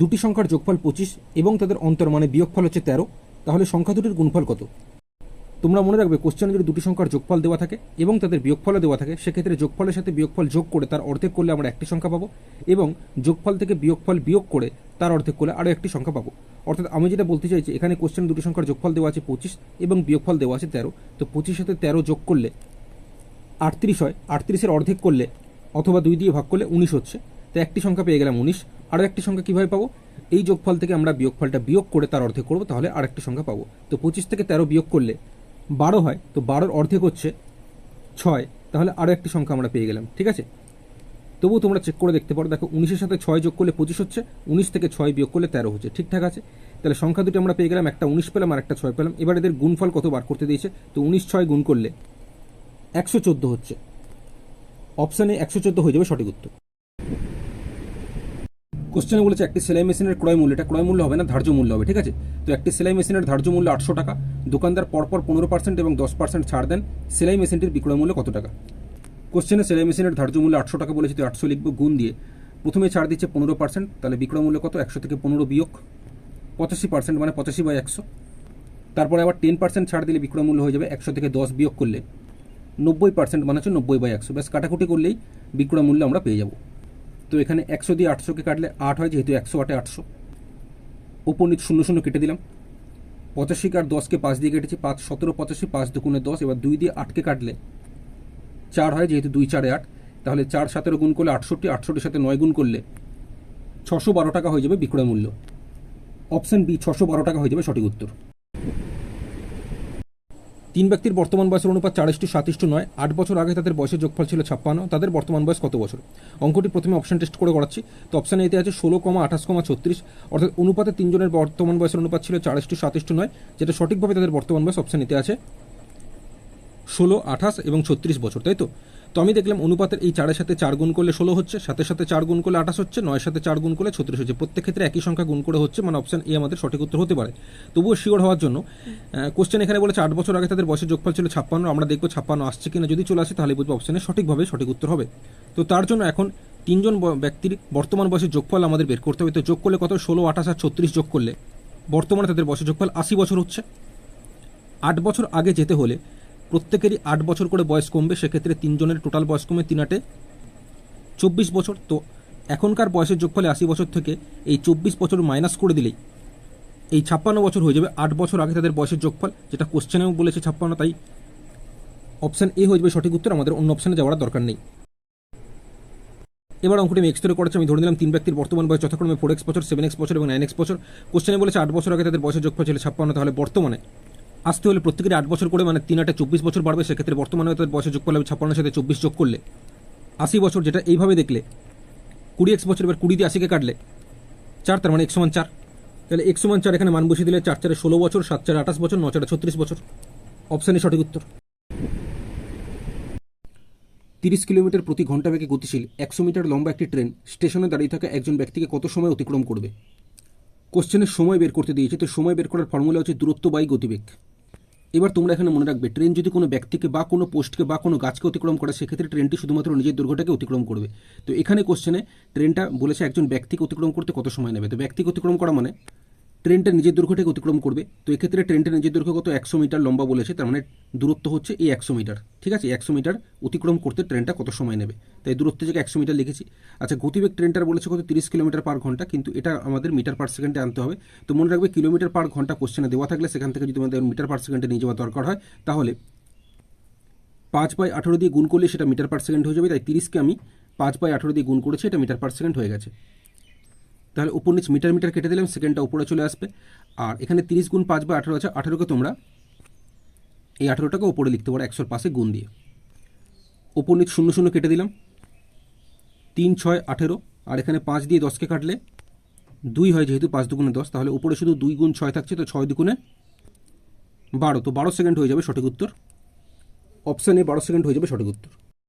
দুটি সংখ্যার যোগফল পঁচিশ এবং তাদের অন্তর মানে বিয়োগফল হচ্ছে তেরো, তাহলে সংখ্যা দুটির গুণফল কত? তোমরা মনে রাখবে কোশ্চেনে যদি দুটি সংখ্যার যোগফল দেওয়া থাকে এবং তাদের বিয়োগফলও দেওয়া থাকে, সেক্ষেত্রে যোগফলের সাথে বিয়োগফল যোগ করে তার অর্ধেক করলে আমরা একটি সংখ্যা পাবো এবং যোগফল থেকে বিয়োগফল বিয়োগ করে তার অর্ধেক করলে আরও একটি সংখ্যা পাবো। অর্থাৎ আমি যেটা বলতে চাইছি, এখানে কোশ্চেন দুটি সংখ্যার যোগফল দেওয়া আছে পঁচিশ এবং বিয়োগফল দেওয়া আছে তেরো, তো পঁচিশ সাথে তেরো যোগ করলে আটত্রিশ হয়, আটত্রিশের অর্ধেক করলে অথবা দুই দিয়ে ভাগ করলে উনিশ হচ্ছে। তো একটি সংখ্যা পেয়ে গেলাম উনিশ। আরও একটি সংখ্যা কীভাবে পাবো? এই যোগফল থেকে আমরা বিয়োগফলটা বিয়োগ করে তার অর্ধেক করব, তাহলে আরেকটি সংখ্যা পাবো। তো পঁচিশ থেকে তেরো বিয়োগ করলে বারো হয়, তো বারোর অর্ধেক হচ্ছে ছয়। তাহলে আরও একটি সংখ্যা আমরা পেয়ে গেলাম, ঠিক আছে? তবুও তোমরা চেক করে দেখতে পারো। দেখো, উনিশের সাথে ছয় যোগ করলে পঁচিশ হচ্ছে, উনিশ থেকে ছয় বিয়োগ করলে তেরো হচ্ছে, ঠিকঠাক আছে? তাহলে সংখ্যা দুটি আমরা পেয়ে গেলাম, একটা উনিশ পেলাম আর একটা ছয় পেলাম। এবার এদের গুণফল কত বার করতে দিয়েছে? তো উনিশ ছয় গুণ করলে একশো চোদ্দ হচ্ছে। অপশানে একশো চোদ্দ হয়ে যাবে সঠিক উত্তর। কোশ্চেনে বলেছে, একটি সেলাই মেশিনের ক্রয় মূল্য, এটা ক্রয় মূল্য হবে না, ধার্য মূল্য হবে, ঠিক আছে? তো একটি সেলাই মেশিনের ধার্য মূল্য আটশো টাকা, দোকানদার পরপর পনেরো পার্সেন্ট এবং দশ পার্সেন্ট ছাড় দেন, সেলাই মেশিনটির বিক্রয় মূল্য কত টাকা? কোশ্চেনে সেলাই মেশিনের ধার্য মূল্য আটশো টাকা বলেছে তো আটশো লিখব গুণ দিয়ে, প্রথমে ছাড় দিচ্ছে পনেরো পার্সেন্ট তাহলে বিক্রয় মূল্য কত? একশো থেকে পনেরো বিয়োগ পঁচাশি পার্সেন্ট মানে পঁচাশি বাই একশো। তারপরে আবার টেন পার্সেন্ট ছাড় দিলে বিক্রয় মূল্য হয়ে যাবে একশো থেকে দশ বিয়োগ করলে, নব্বই পার্সেন্ট মানে হচ্ছে নব্বই বাই একশো। ব্যাস, কাটাকুটি করলেই বিক্রয় মূল্য আমরা পেয়ে যাব। তো এখানে একশো দিয়ে আটশোকে কাটলে আট হয়, যেহেতু একশো আটে আটশো। ওপর নিচ শূন্য শূন্য কেটে দিলাম। পঁচাশি আর দশকে পাঁচ দিয়ে কেটেছি, পাঁচ সতেরো, পঁচাশি, পাঁচ দুগুণে দশ, এবার দুই দিয়ে আটকে কাটলে চার হয়, যেহেতু দুই চারে আট। তাহলে চার সাতেরো গুণ করলে আটষট্টি আটষট্টির সাথে নয় গুণ করলে ছশো বারো টাকা হয়ে যাবে বিক্রয় মূল্য। অপশন বি, ছশো বারো টাকা হয়ে যাবে সঠিক উত্তর। তিন ব্যক্তির বর্তমান বয়সের অনুপাত চার ইস্টু সাত ইস্টু নয়। আট বছর আগে তাদের বয়সের যোগফল ছিল ছাপ্পান্ন। তাদের বর্তমান বয়স কত বছর? অঙ্কটি প্রথমে অপশন টেস্ট করে করাচ্ছি। তো অপশন এতে আছে ষোলো কমা আঠাশ কমা ছত্রিশ। অর্থাৎ অনুপাতে তিনজনের বর্তমান বয়সের অনুপাত ছিল চার ইস্টু সাত ইস্টু নয়। যেটা সঠিকভাবে তাদের বর্তমান বয়স অপশন এতে আছে ষোলো, আঠাশ এবং ছত্রিশ বছর, তাই তো? তো আমি দেখলাম অনুপাতের এই চারের সাথে চার গুণ করলে ষোলো হচ্ছে সাথে সাথে চার গুণ করলে আঠাশ হচ্ছে নয়ের সাথে চার গুণ করলে ছত্রিশ হচ্ছে। প্রত্যেক ক্ষেত্রে একই সংখ্যা গুণ করে হচ্ছে মানে অপশন এ আমাদের সঠিক উত্তর হতে পারে। তবুও শিওর হওয়ার জন্য কোশ্চেন এখানে বলেছে আট বছর আগে তাদের বয়সের যোগফল ছিল ছাপ্পান্ন আমরা দেখব ছাপ্পান্ন আসছে কিনা। যদি চলে আসে তাহলে বুঝব অপশনে সঠিকভাবে সঠিক উত্তর হবে। তো তার জন্য এখন তিনজন ব্যক্তির বর্তমান বয়সের যোগফল আমাদের বের করতে হবে। তো যোগ করলে কত? ষোলো আঠাশ আর ছত্রিশ যোগ করলে বর্তমানে তাদের বয়সের যোগফল আশি বছর হচ্ছে। আট বছর আগে যেতে হলে প্রত্যেকেরই আট বছর করে বয়স কমবে, সেক্ষেত্রে তিনজনের টোটাল বয়স কমে তিন আটে চব্বিশ বছর। তো এখনকার বয়সের যোগফলে আশি বছর থেকে এই চব্বিশ বছর মাইনাস করে দিলেই এই ছাপ্পান্ন বছর হয়ে যাবে। আট বছর আগে তাদের বয়সের যোগফল, যেটা কোশ্চেনেও বলেছে ছাপ্পান্ন, তাই অপশান এ হয়ে যাবে সঠিক উত্তর। আমাদের অন্য অপশানে যাওয়ার দরকার নেই। এবার অঙ্কটি আমি এক্সট্রে করেছি। আমি ধরে নিলাম তিন ব্যক্তির বর্তমান বয়স যথাক্রমে ফোর এক্স বছর সেভেন এক্স বছর এবং নাইন এক্স বছর। কোশ্চেনে বলেছে আট বছর আগে তাদের বয়সের যোগফল ছিল ছাপ্পান্ন, তাহলে বর্তমানে আসতে হলে প্রত্যেকের আট বছর করে মানে তিন আটে চব্বিশ বছর বাড়বে, সেক্ষেত্রে বর্তমানে তাদের বয়সের যোগ করলে ছাপ্পান্নের সাথে চব্বিশ যোগ করলে। আশি বছর যেটা এইভাবে দেখলে, কুড়ি এক্স বছর এবার কুড়ি দিয়ে আশিকে কাটলে, চার তার মানে এক সমান চার। তাহলে এক সমান চার এখানে মান বসিয়ে দিলে চার চারে ষোলো বছর, সাত চারে আঠাশ বছর, ন চারে ছত্রিশ বছর। অপশানই সঠিক উত্তর। তিরিশ কিলোমিটার প্রতি ঘণ্টা বেগে গতিশীল, একশো মিটার লম্বা একটি ট্রেন, স্টেশনে দাঁড়িয়ে থাকা একজন ব্যক্তিকে কত সময় অতিক্রম করবে? কোশ্চেনের সময় বের করতে দিয়েছে, তো সময় বের করার ফর্মুলা হচ্ছে দূরত্ব বাই গতিবেগ। এবার তোমরা এখানে মনে রাখবে ট্রেন যদি কোনো ব্যক্তিকে বা কোনো পোস্টকে বা কোনো গাছকে অতিক্রম করে, সেক্ষেত্রে ট্রেনটি শুধুমাত্র নিজের দুর্ঘটাকে অতিক্রম করবে। তো এখানে কোশ্চেনে ট্রেনটা বলেছে একজন ব্যক্তিকে অতিক্রম করতে কত সময় নেবে? তো ব্যক্তিকে অতিক্রম করা মানে? ট্রেনটা নিজের দৈর্ঘ্যটাকে অতিক্রম করবে। তো এক্ষেত্রে ট্রেনটা নিজের দৈর্ঘ্য কত? একশো মিটার লম্বা বলেছে, তার মানে দূরত্ব হচ্ছে এই একশো মিটার। ঠিক আছে? একশো মিটার অতিক্রম করতে ট্রেনটা কত সময় নেবে? তাই দূরত্ব জায়গায় একশো মিটার লিখেছি। আচ্ছা গতিবেগ ট্রেনটার বলেছে কত? তিরিশ কিলোমিটার পার ঘণ্টা, কিন্তু এটা আমাদের মিটার পার সেকেন্ডে আনতে হবে। তো মনে রাখবে কিলোমিটার পার ঘণ্টা কোশ্চেনে দেওয়া থাকলে সেখান থেকে যদি আমাদের মিটার পার সেকেন্ডে নিয়ে যাওয়া দরকার হয়, তাহলে পাঁচ বাই আঠেরো দিয়ে গুণ করলে সেটা মিটার পার সেকেন্ড হয়ে যাবে। তাই তিরিশকে আমি পাঁচ বাই আঠেরো দিয়ে গুণ করেছি, এটা মিটার পার সেকেন্ড হয়ে গেছে। তাহলে উপর নিচ মিটার মিটার কেটে দিলাম সেকেন্ডটা উপরে চলে আসবে। আর এখানে তিরিশ গুণ পাঁচ বা আঠেরো আছে, আঠেরোকে তোমরা এই আঠেরোটাকে উপরে লিখতে পারো, একশোর পাশে গুণ দিয়ে। উপর নিচ শূন্য শূন্য কেটে দিলাম। তিন, ছয়, আঠেরো, আর এখানে পাঁচ দিয়ে দশকে কাটলে দুই হয় যেহেতু পাঁচ দুগুণে দশ, তাহলে উপরে শুধু দুই গুণ ছয় থাকছে, তো ছয় দুগুণে বারো, তো বারো সেকেন্ড হয়ে যাবে সঠিক উত্তর। অপশানে বারো সেকেন্ড হয়ে যাবে সঠিক উত্তর।